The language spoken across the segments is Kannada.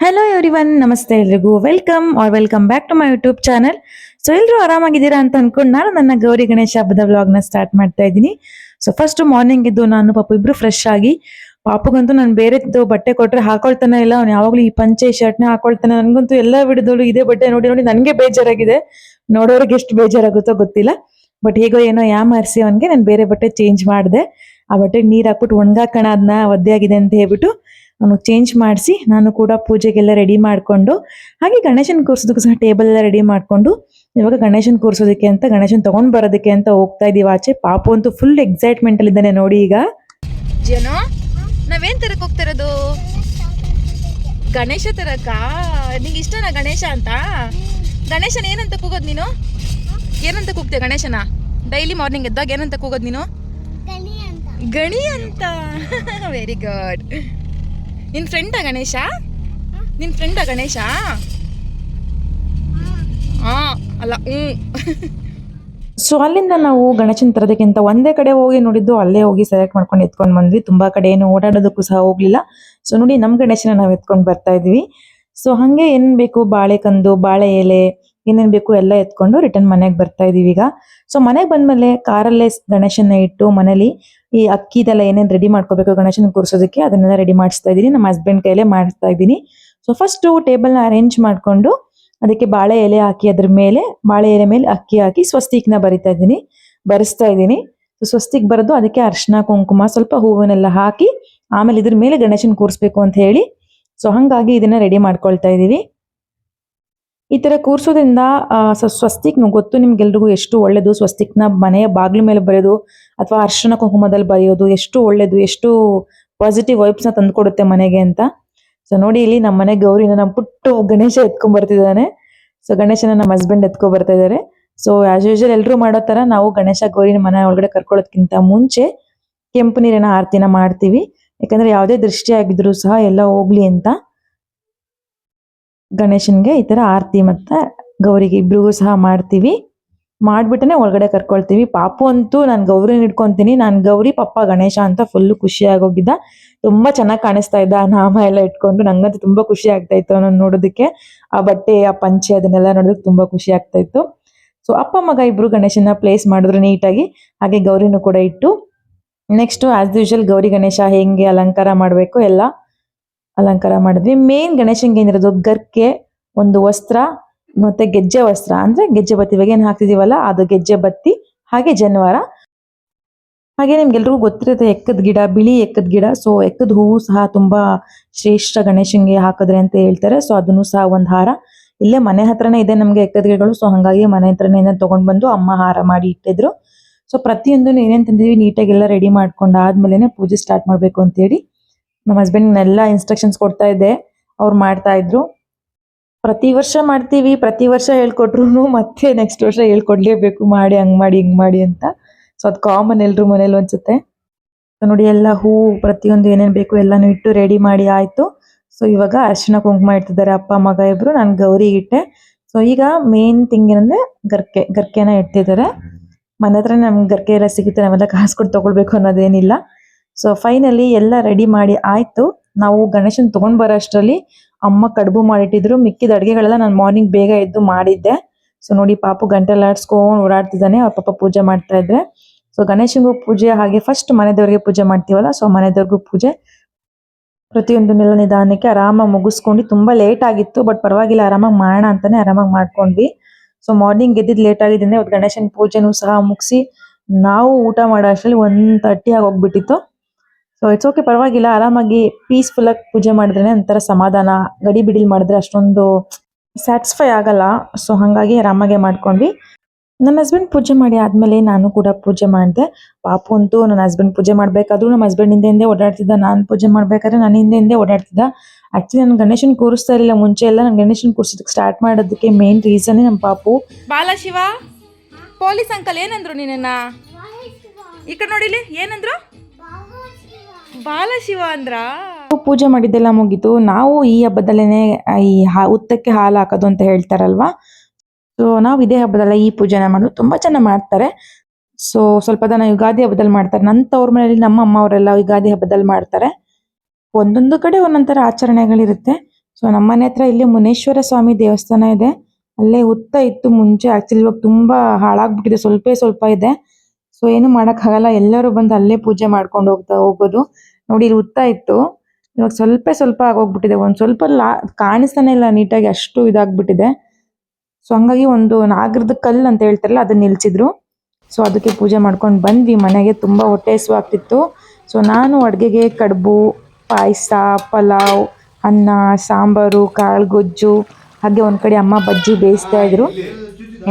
ಹಲೋ ಎವ್ರಿ ಒನ್ ನಮಸ್ತೆ ಎಲ್ರಿಗೂ. Welcome are welcome back to my YouTube channel so ಎಲ್ಲರೂ ಆರಾಮಾಗಿದ್ದೀರಾ ಅಂತ ಅನ್ಕೊಂಡು ನಾನು ನನ್ನ ಗೌರಿ ಗಣೇಶ ಹಬ್ಬದ ವ್ಲಾಗ್ನ ಸ್ಟಾರ್ಟ್ ಮಾಡ್ತಾ ಇದ್ದೀನಿ. ಸೊ ಫಸ್ಟ್ ಮಾರ್ನಿಂಗ್ ಇದ್ದು ನಾನು ಪಾಪ ಇಬ್ರು ಫ್ರೆಶ್ ಆಗಿ, ಪಾಪಗಂತೂ ನಾನು ಬೇರೆ ಬಟ್ಟೆ ಕೊಟ್ಟರೆ ಹಾಕೊಳ್ತಾನೆ ಇಲ್ಲ, ಅವ್ನು ಯಾವಾಗಲೂ ಈ ಪಂಚೆ ಶರ್ಟ್ನೇ ಹಾಕೊಳ್ತಾನೆ, ನನಗಂತೂ ಎಲ್ಲ ಬಿಡದೋಳು ಇದೇ ಬಟ್ಟೆ ನೋಡಿ ನೋಡಿ ನನಗೆ ಬೇಜಾರಾಗಿದೆ. ನೋಡೋರಿಗೆ ಎಷ್ಟು ಬೇಜಾರಾಗುತ್ತೋ ಗೊತ್ತಿಲ್ಲ. ಬಟ್ ಹೇಗೋ ಏನೋ ಯಾ ಮಾರಿಸಿ ಅವನಿಗೆ ನಾನು ಬೇರೆ ಬಟ್ಟೆ ಚೇಂಜ್ ಮಾಡಿದೆ. ಆ ಬಟ್ಟೆಗೆ ನೀರು ಹಾಕ್ಬಿಟ್ಟು ಒಣಗಾಕೋಣ ಅದನ್ನ ಒದ್ದೆ ಆಗಿದೆ ಅಂತ ಹೇಳ್ಬಿಟ್ಟು ನಾನು ಚೇಂಜ್ ಮಾಡಿಸಿ ನಾನು ಕೂಡ ಪೂಜೆಗೆಲ್ಲ ರೆಡಿ ಮಾಡಿಕೊಂಡು ಹಾಗೆ ಗಣೇಶನ ಕೂರಿಸೋದಕ್ಕೆ ಸಹ ಟೇಬಲ್ ಎಲ್ಲ ರೆಡಿ ಮಾಡಿಕೊಂಡು ಇವಾಗ ಗಣೇಶನ ಕೂರಿಸೋದಕ್ಕೆ ಅಂತ ಗಣೇಶನ್ ತಗೊಂಡ್ ಬರೋದಕ್ಕೆ ಅಂತ ಹೋಗ್ತಾ ಇದೀವಿ. ಆಚೆ ಪಾಪು ಅಂತೂ ಫುಲ್ ಎಕ್ಸೈಟ್ಮೆಂಟ್ ಅಲ್ಲಿ ಇದ್ದಾನೆ ನೋಡಿ ಈಗ. ಜನ ನಾವೇನ್ ತರಕ್ ಹೋಗ್ತಿರೋದು ಗಣೇಶ ತರಕ? ನಿಂಗೆ ಇಷ್ಟನಾ ಗಣೇಶ ಅಂತ? ಗಣೇಶನ ಏನಂತ ಕೂಗೋದು ನೀನು? ಏನಂತ ಕೂಗ್ತೀಯ ಗಣೇಶನ? ಡೈಲಿ ಮಾರ್ನಿಂಗ್ ಎದ್ದಾಗ ಏನಂತ ಕೂಗೋದು ನೀನು? ಗಣಿ ಅಂತ. ವೆರಿ ಗುಡ್ ನಿನ್ ಫ್ರೆಂಡಾ ಗಣೇಶ? ನಿನ್ ಫ್ರೆಂಡಾ ಗಣೇಶ? ಅಲ್ಲ ಹ್ಞೂ ಸೊ ಅಲ್ಲಿಂದ ನಾವು ಗಣೇಶನ ತರೋದಕ್ಕಿಂತ ಒಂದೇ ಕಡೆ ಹೋಗಿ ನೋಡಿದ್ದು, ಅಲ್ಲೇ ಹೋಗಿ ಸೆಲೆಕ್ಟ್ ಮಾಡ್ಕೊಂಡು ಎತ್ಕೊಂಡು ಬಂದ್ವಿ. ತುಂಬಾ ಕಡೆ ಏನು ಓಡಾಡೋದಕ್ಕೂ ಸಹ ಹೋಗ್ಲಿಲ್ಲ. ಸೊ ನೋಡಿ ನಮ್ಮ ಗಣೇಶನ ನಾವು ಎತ್ಕೊಂಡು ಬರ್ತಾ ಇದೀವಿ. ಸೊ ಹಾಗೆ ಏನು ಬೇಕು? ಬಾಳೆಕಂದು ಬಾಳೆ ಎಲೆ ಏನೇನ್ ಬೇಕು ಎಲ್ಲ ಎತ್ಕೊಂಡು ರಿಟರ್ನ್ ಮನೆಗೆ ಬರ್ತಾ ಇದೀವಿ ಈಗ. ಸೊ ಮನೆಗೆ ಬಂದಮೇಲೆ ಕಾರಲ್ಲೇ ಗಣೇಶನ ಇಟ್ಟು ಮನೇಲಿ ಈ ಅಕ್ಕಿದೆಲ್ಲ ಏನೇನು ರೆಡಿ ಮಾಡ್ಕೋಬೇಕು ಗಣೇಶನ ಕೂರಿಸೋದಕ್ಕೆ ಅದನ್ನೆಲ್ಲ ರೆಡಿ ಮಾಡಿಸ್ತಾ ಇದೀನಿ. ನಮ್ಮ ಹಸ್ಬೆಂಡ್ ಕೈಲೇ ಮಾಡಿಸ್ತಾ ಇದ್ದೀನಿ ಸೊ ಫಸ್ಟ್ ಟೇಬಲ್ನ ಅರೇಂಜ್ ಮಾಡ್ಕೊಂಡು ಅದಕ್ಕೆ ಬಾಳೆ ಎಲೆ ಹಾಕಿ ಅದ್ರ ಮೇಲೆ, ಬಾಳೆ ಎಲೆ ಮೇಲೆ ಅಕ್ಕಿ ಹಾಕಿ ಸ್ವಸ್ತಿಕ್ನ ಬರಿತಾ ಇದ್ದೀನಿ ಬರೆಸ್ತಾ ಇದ್ದೀನಿ ಸ್ವಸ್ತಿಕ್ ಬರೆದು ಅದಕ್ಕೆ ಅರ್ಶಿನ ಕುಂಕುಮ, ಸ್ವಲ್ಪ ಹೂವನ್ನೆಲ್ಲ ಹಾಕಿ ಆಮೇಲೆ ಇದ್ರ ಮೇಲೆ ಗಣೇಶನ ಕೂರಿಸ್ಬೇಕು ಅಂತ ಹೇಳಿ. ಸೊ ಹಂಗಾಗಿ ಇದನ್ನ ರೆಡಿ ಮಾಡ್ಕೊಳ್ತಾ ಇದೀವಿ. ಈ ತರ ಕೂರ್ಸೋದ್ರಿಂದ ಸ್ವಸ್ತಿಕ್ ಗೊತ್ತು ನಿಮ್ಗೆಲ್ರಿಗೂ ಎಷ್ಟು ಒಳ್ಳೇದು. ಸ್ವಸ್ತಿಕ್ನ ಮನೆಯ ಬಾಗಿಲು ಮೇಲೆ ಬರೆಯೋದು ಅಥವಾ ಅರ್ಶನ ಕುಂಕುಮದಲ್ಲಿ ಬರೆಯೋದು ಎಷ್ಟು ಒಳ್ಳೇದು, ಎಷ್ಟು ಪಾಸಿಟಿವ್ ವೈಬ್ಸ್ನ ತಂದ್ಕೊಡುತ್ತೆ ಮನೆಗೆ ಅಂತ. ಸೊ ನೋಡಿ ಇಲ್ಲಿ ನಮ್ಮ ಮನೆ ಗೌರಿನ ನಮ್ಮ ಪುಟ್ಟು ಗಣೇಶ ಎತ್ಕೊಂಡ್ ಬರ್ತಿದ್ದಾನೆ. ಸೊ ಗಣೇಶನ ನಮ್ಮ ಹಸ್ಬೆಂಡ್ ಎತ್ಕೊ ಬರ್ತಾ ಸೊ ಆಸ್ ಯೂಶಲ್ ಎಲ್ಲರೂ ಮಾಡೋ ತರ ನಾವು ಗಣೇಶ ಗೌರಿನ ಮನೆ ಒಳಗಡೆ ಕರ್ಕೊಳ್ಳೋದ್ಕಿಂತ ಮುಂಚೆ ಕೆಂಪು ನೀರಿನ ಆರತಿನ ಮಾಡ್ತೀವಿ. ಯಾಕಂದ್ರೆ ಯಾವುದೇ ದೃಷ್ಟಿ ಆಗಿದ್ರು ಸಹ ಎಲ್ಲ ಹೋಗ್ಲಿ ಅಂತ. ಗಣೇಶನ್ಗೆ ಈ ತರ ಆರತಿ ಮತ್ತೆ ಗೌರಿಗೆ ಇಬ್ರಿಗೂ ಸಹ ಮಾಡ್ತೀವಿ. ಮಾಡ್ಬಿಟ್ಟನೆ ಒಳಗಡೆ ಕರ್ಕೊಳ್ತೀವಿ. ಪಾಪು ಅಂತೂ ನಾನು ಗೌರಿನ ಇಟ್ಕೊಂತೀನಿ ನಾನು ಗೌರಿ, ಪಪ್ಪ, ಗಣೇಶ ಅಂತ ಫುಲ್ ಖುಷಿಯಾಗೋಗಿದ್ದ. ತುಂಬಾ ಚೆನ್ನಾಗಿ ಕಾಣಿಸ್ತಾ ಇದ್ದ ಆ ನಾಮ ಎಲ್ಲ ಇಟ್ಕೊಂಡು. ನಂಗಂತೂ ತುಂಬಾ ಖುಷಿ ಆಗ್ತಾ ಇತ್ತು ಅವನನ್ನ ನೋಡೋದಕ್ಕೆ. ಆ ಬಟ್ಟೆ, ಆ ಪಂಚೆ ಅದನ್ನೆಲ್ಲ ನೋಡೋದಕ್ಕೆ ತುಂಬಾ ಖುಷಿ ಆಗ್ತಾ ಇತ್ತು. ಸೊ ಅಪ್ಪ, ಮಗ ಇಬ್ರು ಗಣೇಶನ ಪ್ಲೇಸ್ ಮಾಡಿದ್ರು ನೀಟಾಗಿ. ಹಾಗೆ ಗೌರಿನೂ ಕೂಡ ಇಟ್ಟು. Next as usual Gauri, Ganesha ಹೆಂಗೆ ಅಲಂಕಾರ ಮಾಡಬೇಕು ಎಲ್ಲ ಅಲಂಕಾರ ಮಾಡಿದ್ವಿ. ಮೇನ್ ಗಣೇಶನ್ಗೆ ಏನಿರೋದು ಗರ್ಕೆ, ಒಂದು ವಸ್ತ್ರ ಮತ್ತೆ ಗೆಜ್ಜೆ ವಸ್ತ್ರ. ಅಂದ್ರೆ ಗೆಜ್ಜೆ ಬತ್ತಿ ಇವಾಗ ಏನ್ ಹಾಕ್ತಿದೀವಲ್ಲ, ಅದು ಗೆಜ್ಜೆ ಬತ್ತಿ, ಹಾಗೆ ಜನವಾರ. ಹಾಗೆ ನಿಮ್ಗೆಲ್ರಿಗೂ ಗೊತ್ತಿರುತ್ತೆ, ಎಕ್ಕದ ಗಿಡ, ಬಿಳಿ ಎಕ್ಕದ ಗಿಡ. ಸೊ ಎಕ್ಕದ ಹೂವು ಸಹ ತುಂಬಾ ಶ್ರೇಷ್ಠ ಗಣೇಶನ್ಗೆ ಹಾಕಿದ್ರೆ ಅಂತ ಹೇಳ್ತಾರೆ. ಸೊ ಅದನ್ನು ಸಹ ಒಂದ್ ಹಾರ. ಇಲ್ಲೇ ಮನೆ ಹತ್ರನೇ ಇದೆ ನಮ್ಗೆ ಎಕ್ಕದ ಗಿಡಗಳು. ಸೊ ಹಂಗಾಗಿ ಮನೆ ಹತ್ರನೇ ತಗೊಂಡ್ ಬಂದು ಅಮ್ಮ ಹಾರ ಮಾಡಿ ಇಟ್ಟಿದ್ರು. ಸೊ ಪ್ರತಿಯೊಂದು ಏನೇನ್ ತಂದಿದ್ವಿ ನೀಟಾಗಿ ಎಲ್ಲ ರೆಡಿ ಮಾಡ್ಕೊಂಡು ಆದ್ಮೇಲೆ ಪೂಜೆ ಸ್ಟಾರ್ಟ್ ಮಾಡ್ಬೇಕು ಅಂತ ಹೇಳಿ ನಮ್ಮ ಹಸ್ಬೆಂಡ್ನೆಲ್ಲ ಇನ್ಸ್ಟ್ರಕ್ಷನ್ಸ್ ಕೊಡ್ತಾ ಇದ್ದೆ. ಅವ್ರು ಮಾಡ್ತಾ ಇದ್ರು. ಪ್ರತಿ ವರ್ಷ ಮಾಡ್ತೀವಿ, ಪ್ರತಿ ವರ್ಷ ಹೇಳ್ಕೊಟ್ರು ಮತ್ತೆ ನೆಕ್ಸ್ಟ್ ವರ್ಷ ಹೇಳ್ಕೊಡ್ಲೇಬೇಕು. ಮಾಡಿ, ಹಂಗೆ ಮಾಡಿ, ಹಿಂಗೆ ಮಾಡಿ ಅಂತ. ಸೊ ಅದು ಕಾಮನ್ ಎಲ್ರು ಮನೇಲಿ ಅನ್ಸುತ್ತೆ. So, ನೋಡಿ ಎಲ್ಲ ಹೂ, ಪ್ರತಿಯೊಂದು ಏನೇನು ಬೇಕು ಎಲ್ಲನೂ ಇಟ್ಟು ರೆಡಿ ಮಾಡಿ ಆಯಿತು. ಸೊ ಇವಾಗ ಅರಿಶಿನ ಕುಂಕುಮ ಇಡ್ತಿದ್ದಾರೆ ಅಪ್ಪ, ಮಗ ಇಬ್ಬರು ನಾನು ಗೌರಿ ಇಟ್ಟೆ. ಸೊ ಈಗ ಮೇನ್ ಥಿಂಗ್ ಏನಂದ್ರೆ ಗರ್ಕೆ, ಗರ್ಕೆನ ಇಟ್ಟಿದ್ದಾರೆ. ಮನೆ ಹತ್ರ ನಮ್ಗೆ ಗರ್ಕೆ ಎಲ್ಲ ಸಿಗುತ್ತೆ, ನಾವೆಲ್ಲ ಕಾಸು ಕೊಟ್ಟು ತೊಗೊಳ್ಬೇಕು ಅನ್ನೋದೇನಿಲ್ಲ. ಸೊ ಫೈನಲಿ ಎಲ್ಲ ರೆಡಿ ಮಾಡಿ ಆಯ್ತು. ನಾವು ಗಣೇಶನ್ ತಗೊಂಡ್ ಬರೋ ಅಷ್ಟರಲ್ಲಿ ಅಮ್ಮ ಕಡುಬು ಮಾಡಿಟ್ಟಿದ್ರು. ಮಿಕ್ಕಿದ ಅಡುಗೆಗಳೆಲ್ಲ ನಾನು ಮಾರ್ನಿಂಗ್ ಬೇಗ ಎದ್ದು ಮಾಡಿದ್ದೆ. ಸೊ ನೋಡಿ ಪಾಪು ಗಂಟೆಲ್ಲ ಆಡ್ಸ್ಕೊಂಡು ಓಡಾಡ್ತಿದ್ದಾನೆ. ಅವ್ರ ಪಾಪ ಪೂಜೆ ಮಾಡ್ತಾ ಇದ್ರೆ. ಸೊ ಗಣೇಶನಿಗೂ ಪೂಜೆ ಹಾಗೆ ಫಸ್ಟ್ ಮನೆ ದೇವ್ರಿಗೆ ಪೂಜೆ ಮಾಡ್ತೀವಲ್ಲ? ಸೊ ಮನೆ ಪೂಜೆ. ಪೂಜೆ ನೆಲ ನಿಧಾನಕ್ಕೆ ಆರಾಮಾಗಿ ಮುಗಿಸ್ಕೊಂಡು ತುಂಬಾ ಲೇಟ್ ಆಗಿತ್ತು ಬಟ್ ಪರವಾಗಿಲ್ಲ ಆರಾಮಾಗಿ ಮಾಡೋಣ ಅಂತಾನೆ ಆರಾಮಾಗಿ ಮಾಡ್ಕೊಂಡ್ವಿ. ಸೊ ಮಾರ್ನಿಂಗ್ ಎದ್ದಿದ್ ಲೇಟ್ ಆಗಿದ್ದರಿಂದ ಇವತ್ತು ಗಣೇಶನ ಪೂಜೆನೂ ಸಹ ಮುಗಿಸಿ ನಾವು ಊಟ ಮಾಡೋ ಅಷ್ಟರಲ್ಲಿ ಒನ್ ತರ್ಟಿ ಆಗಿ ಹೋಗ್ಬಿಟ್ಟಿತ್ತು. ಸೊ ಇಟ್ಸ್ ಓಕೆ ಪರವಾಗಿಲ್ಲ. ಆರಾಮಾಗಿ ಪೀಸ್ಫುಲ್ ಆಗಿ ಪೂಜೆ ಮಾಡಿದ್ರೆ ಒಂಥರ ಸಮಾಧಾನ. ಗಡಿ ಬಿಡಿಲ್ ಮಾಡಿದ್ರೆ ಅಷ್ಟೊಂದು ಸ್ಯಾಟಿಸ್ಫೈ ಆಗಲ್ಲ. ಸೊ ಹಾಗಾಗಿ ಆರಾಮಾಗೆ ಮಾಡ್ಕೊಂಡ್ವಿ. ನನ್ನ ಹಸ್ಬೆಂಡ್ ಪೂಜೆ ಮಾಡಿ ಆದ್ಮೇಲೆ ನಾನು ಕೂಡ ಪೂಜೆ ಮಾಡಿದೆ. ಪಾಪು ಅಂತೂ ನನ್ನ ಹಸ್ಬೆಂಡ್ ಪೂಜೆ ಮಾಡ್ಬೇಕಾದ್ರೂ ನಮ್ಮ ಹಸ್ಬೆಂಡ್ ಹಿಂದೆ ಹಿಂದೆ ಓಡಾಡ್ತಿದ್ದ. ನಾನು ಪೂಜೆ ಮಾಡ್ಬೇಕಾದ್ರೆ ನಾನು ಹಿಂದೆ ಹಿಂದೆ ಓಡಾಡ್ತಿದ್ದ. ಆಕ್ಚುಲಿ ನಾನು ಗಣೇಶನ್ ಕೂರಿಸ್ತಾ ಇರಲಿಲ್ಲ. ಮುಂಚೆ ಎಲ್ಲ ನಾನು ಗಣೇಶನ್ ಕೂರಿಸೋದಕ್ಕೆ ಸ್ಟಾರ್ಟ್ ಮಾಡೋದಕ್ಕೆ ಮೇನ್ ರೀಸನ್ ನಮ್ಮ ಪಾಪು. ಬಾಲಶಿವ ಪೊಲೀಸ್ ಅಂಕಲ್ ಏನಂದ್ರು ನಿನ್ನ ಈ ಕಡೆ ನೋಡಿಲಿ ಏನಂದ್ರು? ಬಾಲಶಿವ ಅಂದ್ರ? ಪೂಜೆ ಮಾಡಿದ್ದೆಲ್ಲ ಮುಗೀತು. ನಾವು ಈ ಹಬ್ಬದಲ್ಲೇನೆ ಈ ಹುತ್ತಕ್ಕೆ ಹಾಲು ಹಾಕೋದು ಅಂತ ಹೇಳ್ತಾರಲ್ವಾ? ಸೊ ನಾವು ಇದೇ ಹಬ್ಬದಲ್ಲ ಈ ಪೂಜೆನ ಮಾಡೋದು. ತುಂಬಾ ಚೆನ್ನಾಗಿ ಮಾಡ್ತಾರೆ. ಸೊ ಸ್ವಲ್ಪ ಜನ ಯುಗಾದಿ ಹಬ್ಬದಲ್ಲಿ ಮಾಡ್ತಾರೆ. ನನ್ನ ತವ್ರ ಮನೆಯಲ್ಲಿ ನಮ್ಮ ಅಮ್ಮ ಅವರೆಲ್ಲ ಯುಗಾದಿ ಹಬ್ಬದಲ್ಲಿ ಮಾಡ್ತಾರೆ. ಒಂದೊಂದು ಕಡೆ ಒಂದೊಂದ್ ಆಚರಣೆಗಳಿರುತ್ತೆ. ಸೊ ನಮ್ಮ ಮನೆ ಹತ್ರ ಇಲ್ಲಿ ಮುನೇಶ್ವರ ಸ್ವಾಮಿ ದೇವಸ್ಥಾನ ಇದೆ. ಅಲ್ಲೇ ಹುತ್ತ ಇತ್ತು ಮುಂಚೆ. ಆಕ್ಚುಲಿ ಇವಾಗ ತುಂಬಾ ಹಾಳಾಗ್ಬಿಟ್ಟಿದೆ. ಸ್ವಲ್ಪ ಸ್ವಲ್ಪ ಇದೆ. ಸೊ ಏನು ಆಗಲ್ಲ, ಎಲ್ಲರೂ ಬಂದು ಅಲ್ಲೇ ಪೂಜೆ ಮಾಡ್ಕೊಂಡು ಹೋಗ್ತಾ ಹೋಗೋದು. ನೋಡಿ, ಇಲ್ಲಿ ಉತ್ತ ಇತ್ತು. ಇವಾಗ ಸ್ವಲ್ಪ ಸ್ವಲ್ಪ ಆಗೋಗ್ಬಿಟ್ಟಿದೆ. ಒಂದು ಸ್ವಲ್ಪ ಲಾ, ಕಾಣಿಸ್ತಾನೆ ಇಲ್ಲ ನೀಟಾಗಿ, ಅಷ್ಟು ಇದಾಗ್ಬಿಟ್ಟಿದೆ. ಸೊ ಹಂಗಾಗಿ ಒಂದು ನಾಗರದ ಕಲ್ಲು ಅಂತ ಹೇಳ್ತಾರಲ್ಲ, ಅದನ್ನ ನಿಲ್ಸಿದ್ರು. ಸೊ ಅದಕ್ಕೆ ಪೂಜೆ ಮಾಡ್ಕೊಂಡು ಬಂದ್ವಿ. ಮನೆಗೆ ತುಂಬಾ ಹೊಟ್ಟೆ ಹಸಿವಾಗ್ತಿತ್ತು ಸೊ ನಾನು ಅಡುಗೆಗೆ ಕಡುಬು, ಪಾಯಸ, ಪಲಾವ್, ಅನ್ನ, ಸಾಂಬಾರು, ಕಾಳು ಗೊಜ್ಜು, ಹಾಗೆ ಒಂದ್ ಕಡೆ ಅಮ್ಮ ಬಜ್ಜಿ ಬೇಯಿಸ್ತಾ ಇದ್ರು.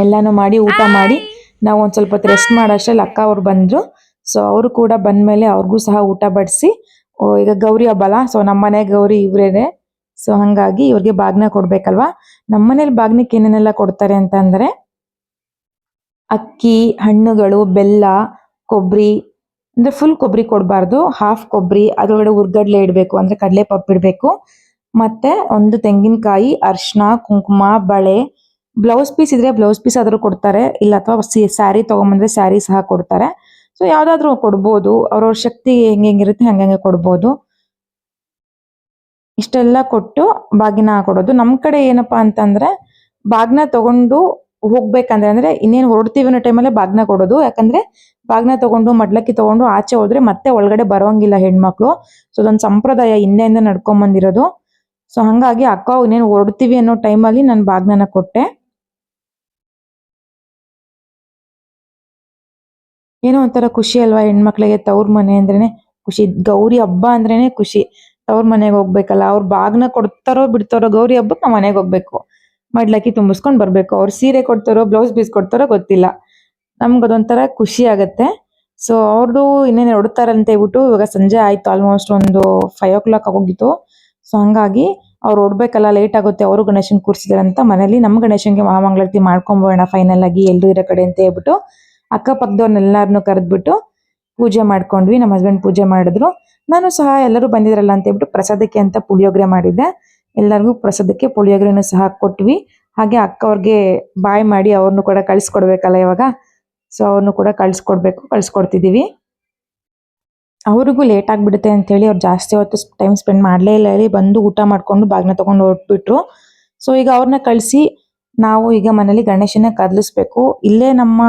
ಎಲ್ಲಾನು ಮಾಡಿ ಊಟ ಮಾಡಿ. ನಾವು ಒಂದು ಸ್ವಲ್ಪ ಹೊತ್ತು ರೆಸ್ಟ್ ಮಾಡೋ ಅಷ್ಟ್ರಲ್ಲಿ ಅಕ್ಕ ಅವ್ರು ಬಂದ್ರು. ಸೊ ಅವರು ಕೂಡ ಬಂದ್ಮೇಲೆ ಅವ್ರಿಗೂ ಸಹ ಊಟ ಬಡಿಸಿ. ಈಗ ಗೌರಿ ಹಬ್ಬಲ್ಲ ಸೊ ನಮ್ಮನೆ ಗೌರಿ ಇವ್ರೇನೆ. ಸೊ ಹಂಗಾಗಿ ಇವ್ರಿಗೆ ಬಾಗ್ನ ಕೊಡ್ಬೇಕಲ್ವಾ? ನಮ್ಮನೇಲಿ ಬಾಗ್ನಕ್ಕೆ ಏನೇನೆಲ್ಲ ಕೊಡ್ತಾರೆ ಅಂತ ಅಕ್ಕಿ, ಹಣ್ಣುಗಳು, ಬೆಲ್ಲ ಕೊಬ್ಬರಿ ಅಂದ್ರೆ ಫುಲ್ ಕೊಬ್ಬರಿ ಕೊಡಬಾರ್ದು. ಹಾಫ್ ಕೊಬ್ಬರಿ ಅದರೊಳಗಡೆ ಉರ್ಗಡ್ಲೆ ಇಡಬೇಕು, ಅಂದ್ರೆ ಕಡಲೆ ಪಪ್ಪು ಇಡಬೇಕು. ಮತ್ತೆ ಒಂದು ತೆಂಗಿನಕಾಯಿ ಅರ್ಶಿನ ಕುಂಕುಮ, ಬಳೆ ಬ್ಲೌಸ್ ಪೀಸ್ ಇದ್ರೆ ಬ್ಲೌಸ್ ಪೀಸ್ ಆದ್ರೂ ಕೊಡ್ತಾರೆ, ಇಲ್ಲ ಅಥವಾ ಸ್ಯಾರಿ ತೊಗೊಂಬಂದ್ರೆ ಸ್ಯಾರಿ ಸಹ ಕೊಡ್ತಾರೆ. ಸೊ ಯಾವ್ದಾದ್ರು ಕೊಡ್ಬೋದು, ಅವ್ರವ್ರ ಶಕ್ತಿ ಹೆಂಗ್ ಹೆಂಗಿರುತ್ತೆ ಹಂಗಂಗೆ ಕೊಡ್ಬೋದು. ಇಷ್ಟೆಲ್ಲ ಕೊಟ್ಟು ಬಾಗಿನ ಕೊಡೋದು. ನಮ್ ಕಡೆ ಏನಪ್ಪಾ ಅಂತಂದ್ರೆ, ಬಾಗ್ನ ತಗೊಂಡು ಹೋಗ್ಬೇಕಂದ್ರೆ, ಅಂದ್ರೆ ಇನ್ನೇನು ಹೊರಡ್ತೀವಿ ಅನ್ನೋ ಟೈಮಲ್ಲೇ ಬಾಗ್ನ ಕೊಡೋದು. ಯಾಕಂದ್ರೆ, ಬಾಗ್ನ ತಗೊಂಡು ಮಡ್ಲಕ್ಕಿ ತಗೊಂಡು ಆಚೆ ಹೋದ್ರೆ ಮತ್ತೆ ಒಳಗಡೆ ಬರೋಂಗಿಲ್ಲ ಹೆಣ್ಮಕ್ಳು. ಸೊ ಅದೊಂದು ಸಂಪ್ರದಾಯ ಹಿಂದೆಯಿಂದ ನಡ್ಕೊಂಡ್ ಬಂದಿರೋದು ಸೊ ಹಂಗಾಗಿ ಅಕ್ಕ ಇನ್ನೇನು ಹೊರಡ್ತೀವಿ ಅನ್ನೋ ಟೈಮಲ್ಲಿ ನಾನು ಬಾಗ್ನ ಕೊಟ್ಟೆ. ಏನೋ ಒಂಥರ ಖುಷಿ ಅಲ್ವಾ ಹೆಣ್ಮಕ್ಳಿಗೆ ತವ್ರ ಮನೆ ಅಂದ್ರೇನೆ ಖುಷಿ. ಗೌರಿ ಹಬ್ಬ ಅಂದ್ರೇನೆ ಖುಷಿ. ತವ್ರ ಮನೆಗೆ ಹೋಗ್ಬೇಕಲ್ಲ, ಅವ್ರ ಬಾಗ್ನ ಕೊಡ್ತಾರೋ ಬಿಡ್ತಾರೋ ಗೌರಿ ಹಬ್ಬಕ್ಕೆ ನಾವು ಮನೆಗೆ ಹೋಗ್ಬೇಕು. ಮಡ್ಲಕ್ಕಿ ತುಂಬಿಸ್ಕೊಂಡು ಬರ್ಬೇಕು. ಅವ್ರು ಸೀರೆ ಕೊಡ್ತಾರೋ, ಬ್ಲೌಸ್ ಪೀಸ್ ಕೊಡ್ತಾರೋ ಗೊತ್ತಿಲ್ಲ. ನಮ್ಗೆ ಅದೊಂಥರ ಖುಷಿ ಆಗುತ್ತೆ. ಸೊ ಅವ್ರದ್ದು ಇನ್ನೇನು ಹೊಡ್ತಾರಂತ ಹೇಳ್ಬಿಟ್ಟು ಇವಾಗ ಸಂಜೆ ಆಯ್ತು. ಆಲ್ಮೋಸ್ಟ್ ಒಂದು ಫೈವ್ ಓ ಕ್ಲಾಕ್ ಆಗೋಗಿತ್ತು. ಸೊ ಹಂಗಾಗಿ ಅವ್ರು ಹೊಡ್ಬೇಕಲ್ಲ ಲೇಟ್ ಆಗುತ್ತೆ. ಅವರು ಗಣೇಶನ್ ಅಂತ ಮನೇಲಿ ನಮ್ಮ ಗಣೇಶನ್ಗೆ ಮಹಾಮಂಗಳಾರತಿ ಮಾಡ್ಕೊಂಬೋಣ ಫೈನಲ್ ಆಗಿ ಎಲ್ಲರೂ ಇರೋ ಕಡೆ ಅಂತ ಹೇಳ್ಬಿಟ್ಟು ಅಕ್ಕಪಕ್ಕದವ್ರನ್ನೆಲ್ಲಾರನ್ನು ಕರೆದ್ಬಿಟ್ಟು ಪೂಜೆ ಮಾಡ್ಕೊಂಡ್ವಿ, ನಮ್ಮ ಹಸ್ಬೆಂಡ್ ಪೂಜೆ ಮಾಡಿದ್ರು. ನಾನು ಸಹ ಎಲ್ಲರೂ ಬಂದಿದ್ರಲ್ಲ ಅಂತ ಹೇಳ್ಬಿಟ್ಟು ಪ್ರಸಾದಕ್ಕೆ ಅಂತ ಪುಳಿಯೋಗರೆ ಮಾಡಿದ್ದೆ. ಎಲ್ಲರಿಗೂ ಪ್ರಸಾದಕ್ಕೆ ಪುಳಿಯೋಗರೆನೂ ಸಹ ಕೊಟ್ವಿ. ಹಾಗೆ ಅಕ್ಕ ಅವ್ರಿಗೆ ಬಾಯ್ ಮಾಡಿ ಅವ್ರನ್ನು ಕೂಡ ಕಳಿಸ್ಕೊಡ್ಬೇಕಲ್ಲ ಇವಾಗ. ಸೊ ಅವ್ರನ್ನು ಕೂಡ ಕಳಿಸ್ಕೊಡ್ಬೇಕು, ಕಳಿಸ್ಕೊಡ್ತಿದ್ದೀವಿ. ಅವ್ರಿಗೂ ಲೇಟ್ ಆಗಿಬಿಡುತ್ತೆ ಅಂತ ಹೇಳಿ ಅವ್ರು ಜಾಸ್ತಿ ಹೊತ್ತು ಟೈಮ್ ಸ್ಪೆಂಡ್ ಮಾಡ್ಲೇ ಇಲ್ಲ ಹೇಳಿ ಬಂದು ಊಟ ಮಾಡ್ಕೊಂಡು ಬಾಗಿನ ತೊಗೊಂಡು ಹೊರಟ್ಬಿಟ್ರು. ಸೊ ಈಗ ಅವ್ರನ್ನ ಕಳಿಸಿ ನಾವು ಈಗ ಮನೇಲಿ ಗಣೇಶನ ಕದಲಿಸ್ಬೇಕು. ಇಲ್ಲೇ ನಮ್ಮ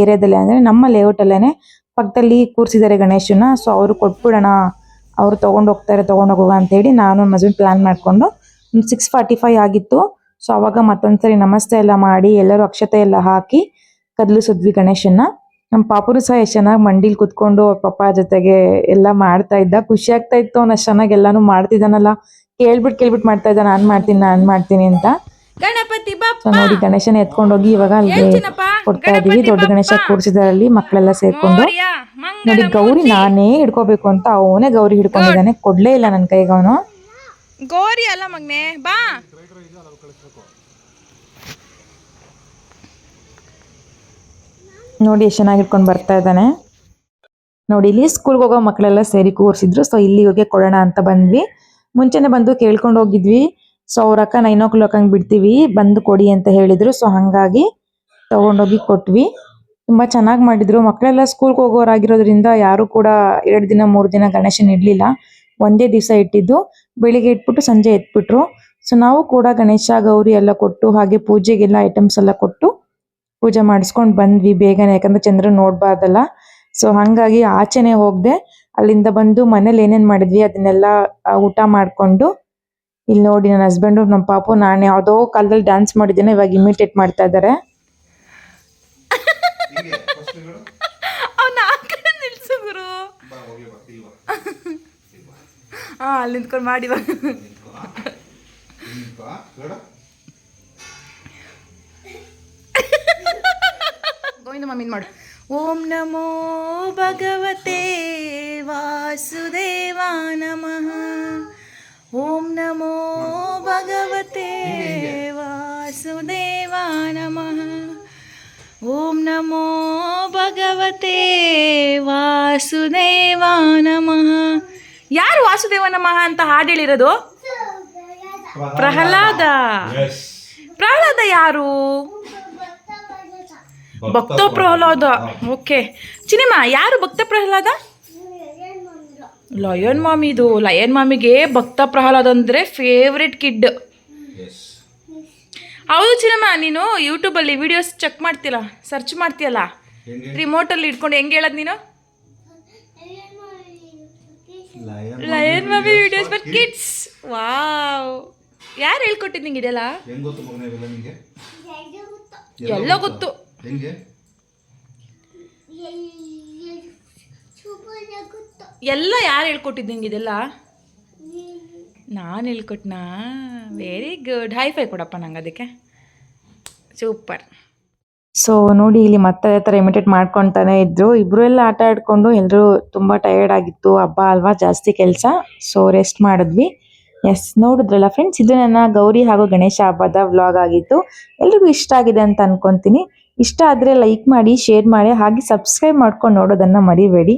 ಏರಿಯಾದಲ್ಲಿ ಅಂದ್ರೆ ನಮ್ಮ ಲೇಔಟ್ ಅಲ್ಲೇನೆ ಪಕ್ಕದಲ್ಲಿ ಕೂರಿಸಿದ್ದಾರೆ ಗಣೇಶನ ಸೊ ಅವರು ಕೊಟ್ಬಿಡೋಣ. ಅವ್ರು ತಗೊಂಡ್ ಹೋಗ್ತಾರೆ ತೊಗೊಂಡು ಹೋಗುವ ಅಂತ ಹೇಳಿ ನಾನು ನಮ್ಮ ಹಸ್ಬೆಂಡ್ ಪ್ಲಾನ್ ಮಾಡಿಕೊಂಡು ಒಂದು ಸಿಕ್ಸ್ ಫಾರ್ಟಿ ಫೈವ್ ಆಗಿತ್ತು. ಸೊ ಅವಾಗ ಮತ್ತೊಂದ್ಸರಿ ನಮಸ್ತೆ ಎಲ್ಲ ಮಾಡಿ, ಎಲ್ಲರೂ ಅಕ್ಷತೆ ಎಲ್ಲ ಹಾಕಿ ಕದಲಿಸಿದ್ವಿ ಗಣೇಶನ ನಮ್ಮ ಪಾಪರು ಸಹ ಎಷ್ಟು ಚೆನ್ನಾಗಿ ಮಂಡಿಲಿ ಕುತ್ಕೊಂಡು ಅವ್ರ ಪಪ್ಪ ಜೊತೆಗೆ ಎಲ್ಲ ಮಾಡ್ತಾ ಇದ್ದ. ಖುಷಿ ಆಗ್ತಾ ಇತ್ತು ಅವ್ನು ಅಷ್ಟು ಚೆನ್ನಾಗಿ ಎಲ್ಲಾನು ಮಾಡ್ತಿದ್ದಾನಲ್ಲ. ಕೇಳ್ಬಿಟ್ ಕೇಳ್ಬಿಟ್ಟು ಮಾಡ್ತಾ ಇದ್ದ, ನಾನು ಮಾಡ್ತೀನಿ ನಾನು ಮಾಡ್ತೀನಿ ಅಂತ. ಗಣಪತಿ ಸೊ ಬಪ್ಪ ನೋಡಿ ಗಣೇಶನ ಎತ್ಕೊಂಡು ಹೋಗಿ ಇವಾಗ ಅಲ್ಲಿ ಕೊಡ್ತಾ ಇದೀವಿ. ದೊಡ್ಡ ಗಣೇಶ ಬಪ್ಪ. ಮಕ್ಕಳೆಲ್ಲ ಸೇರ್ಕೊಂಡು. ನೋಡಿ ಗೌರಿ ನಾನೇ ಹಿಡ್ಕೋಬೇಕು ಅಂತ ಅವನೇ ಗೌರಿ ಹಿಡ್ಕೊಂಡಿದ್ದಾನೆ. ಕೊಡ್ಲೇ ಇಲ್ಲ ನನ್ನ ಕೈಗೆ ಅವನು. ಗೋರಿ ಅಲ್ಲ ಮಗ್ನೆ ಬಾ. ನೋಡಿ ಎಷ್ಟು ಚೆನ್ನಾಗಿ ಹಿಡ್ಕೊಂಡು ಬರ್ತಾ ಇದ್ದಾನೆ. ನೋಡಿ ಇಲ್ಲಿ ಸ್ಕೂಲ್ಗೆ ಹೋಗೋ ಮಕ್ಕಳೆಲ್ಲ ಸೇರಿ ಕೂರಿಸಿದ್ರು. ಸೊ ಇಲ್ಲಿ ಹೋಗಿ ಕೊಡೋಣ ಅಂತ ಬಂದ್ವಿ. ಮುಂಚೆನೆ ಬಂದು ಕೇಳ್ಕೊಂಡು ಹೋಗಿದ್ವಿ. ಸೊ ಅವ್ರ ಅಕ್ಕ ನೈನ್ ಓ ಕ್ಲಾಕ್ ಹಂಗೆ ಬಿಡ್ತೀವಿ, ಬಂದು ಕೊಡಿ ಅಂತ ಹೇಳಿದ್ರು. ಸೊ ಹಂಗಾಗಿ ತಗೊಂಡೋಗಿ ಕೊಟ್ವಿ. ತುಂಬಾ ಚೆನ್ನಾಗಿ ಮಾಡಿದ್ರು. ಮಕ್ಕಳೆಲ್ಲ ಸ್ಕೂಲ್ಗೆ ಹೋಗೋರಾಗಿರೋದ್ರಿಂದ ಯಾರು ಕೂಡ ಎರಡು ದಿನ, ಮೂರು ದಿನ ಗಣೇಶನ ಇಡ್ಲಿಲ್ಲ. ಒಂದೇ ದಿವಸ ಇಟ್ಟಿದ್ದು. ಬೆಳಿಗ್ಗೆ ಇಟ್ಬಿಟ್ಟು ಸಂಜೆ ಎತ್ಬಿಟ್ರು. ಸೊ ನಾವು ಕೂಡ ಗಣೇಶ, ಗೌರಿ ಎಲ್ಲ ಕೊಟ್ಟು ಹಾಗೆ ಪೂಜೆಗೆಲ್ಲ ಐಟಮ್ಸ್ ಎಲ್ಲ ಕೊಟ್ಟು ಪೂಜೆ ಮಾಡಿಸ್ಕೊಂಡು ಬಂದ್ವಿ ಬೇಗನೆ. ಯಾಕಂದ್ರೆ ಚಂದ್ರ ನೋಡಬಾರ್ದಲ್ಲ. ಸೊ ಹಂಗಾಗಿ ಆಚೆನೆ ಹೋಗ್ದೆ ಅಲ್ಲಿಂದ ಬಂದು ಮನೇಲಿ ಏನೇನು ಮಾಡಿದ್ವಿ ಅದನ್ನೆಲ್ಲ ಊಟ ಮಾಡ್ಕೊಂಡು ಇಲ್ಲಿ ನೋಡಿ ನನ್ನ ಹಸ್ಬೆಂಡು ನಮ್ಮ ಪಾಪು ನಾನು ಯಾವುದೋ ಕಾಲದಲ್ಲಿ ಡ್ಯಾನ್ಸ್ ಮಾಡಿದ್ದೇನೆ ಇವಾಗ ಇಮಿಟೇಟ್ ಮಾಡ್ತಾ ಇದ್ದಾರೆ. ಅವ್ನ ಆ ಕಡೆ ನಿಲ್ಸು ಗುರು. ಹಾ ಅಲ್ಲಿ ನಿಂತ್ಕೊಂಡು ಮಾಡಿ ಗೋವಿಂದ ಮಮ್ಮಿನ್ ಮಾಡು. ಓಂ ನಮೋ ಭಗವತೆ ವಾಸುದೇವ ನಮಃ. ಓಂ ನಮೋ ಭಗವತೆ ವಾಸುದೇವ ನಮಃ. ಓಂ ನಮೋ ಭಗವತೆ ವಾಸುದೇವ ನಮಃ. ಯಾರು ವಾಸುದೇವ ನಮಃ ಅಂತ ಹಾಡು ಹೇಳಿರೋದು ಪ್ರಹ್ಲಾದ. ಪ್ರಹ್ಲಾದ ಯಾರು? ಭಕ್ತ ಪ್ರಹ್ಲಾದ. ಓಕೆ. ಚಿನಿಮಾ ಯಾರು ಭಕ್ತ ಪ್ರಹ್ಲಾದ ಲಯನ್ ಮಾಮಿದು ಲಯನ್ ಮಾಮಿಗೆ ಭಕ್ತ ಪ್ರಹ್ಲಾದ್ ಅಂದರೆ ಫೇವ್ರೆಟ್ ಕಿಡ್ ಹೌದು ಚಿನ್ನಮ್ಮ ನೀನು ಯೂಟ್ಯೂಬಲ್ಲಿ ವಿಡಿಯೋಸ್ ಚೆಕ್ ಮಾಡ್ತೀಯಲ್ಲ ಸರ್ಚ್ ಮಾಡ್ತೀಯಲ್ಲ? ರಿಮೋಟ್ ರಿಮೋಟಲ್ಲಿ ಇಟ್ಕೊಂಡು ಹೆಂಗೆ ಹೇಳೋದು ನೀನು? ಲಯನ್ ಲಯನ್ ಮಾಮಿ ವಿಡಿಯೋಸ್ ಫಾರ್ ಕಿಡ್ಸ್ ವಾವ್ ಯಾರು ಹೇಳ್ಕೊಟ್ಟಿದ್ದು ನಿಂಗೆ ಇದೆಲ್ಲ? ಎಲ್ಲ ಗೊತ್ತು. ಹೆಂಗೆ? ಎಲ್ಲ ಯಾರು ಹೇಳ್ಕೊಟ್ಟಿದ್ದು ನಿಂಗೆ ಇದೆಲ್ಲ? ನಾನು ಹೇಳ್ಕೊಟ್ನಾ? ವೆರಿ ಗುಡ್ ಹೈ ಫೈ ಕೊಡಪ್ಪ ನಂಗೆ ಅದಕ್ಕೆ. ಸೂಪರ್ ಸೊ ನೋಡಿ ಇಲ್ಲಿ ಮತ್ತೆ ಅದೇ ಥರ ಇಮಿಟೇಟ್ ಮಾಡ್ಕೊತಾನೆ ಇದ್ರು. ಇಬ್ರು ಎಲ್ಲ ಆಟ ಆಡ್ಕೊಂಡು ಎಲ್ಲರೂ ತುಂಬ ಟಯರ್ಡ್ ಆಗಿತ್ತು. ಹಬ್ಬ ಅಲ್ವಾ? ಜಾಸ್ತಿ ಕೆಲಸ. ಸೊ ರೆಸ್ಟ್ ಮಾಡಿದ್ವಿ. ಎಸ್ ನೋಡಿದ್ರಲ್ಲ ಫ್ರೆಂಡ್ಸ್ ಇದು ನನ್ನ ಗೌರಿ ಹಾಗೂ ಗಣೇಶ ಹಬ್ಬದ ವ್ಲಾಗ್ ಆಗಿತ್ತು. ಎಲ್ರಿಗೂ ಇಷ್ಟ ಆಗಿದೆ ಅಂತ ಅನ್ಕೊಂತೀನಿ. ಇಷ್ಟ ಆದರೆ ಲೈಕ್ ಮಾಡಿ ಶೇರ್ ಮಾಡಿ ಹಾಗೆ ಸಬ್ಸ್ಕ್ರೈಬ್ ಮಾಡ್ಕೊಂಡು ನೋಡೋದನ್ನ ಮರಿಬೇಡಿ.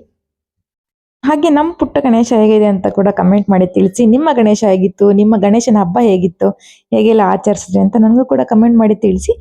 ಹಾಗೆ ನಮ್ಮ ಪುಟ್ಟ ಗಣೇಶ ಹೇಗಿದೆ ಅಂತ ಕೂಡ ಕಮೆಂಟ್ ಮಾಡಿ ತಿಳಿಸಿ. ನಿಮ್ಮ ಗಣೇಶ ಹೇಗಿತ್ತು? ನಿಮ್ಮ ಗಣೇಶನ ಹಬ್ಬ ಹೇಗಿತ್ತು? ಹೇಗೆಲ್ಲ ಆಚರಿಸಿದ್ರಿ ಅಂತ ನನಗೂ ಕೂಡ ಕಮೆಂಟ್ ಮಾಡಿ ತಿಳಿಸಿ.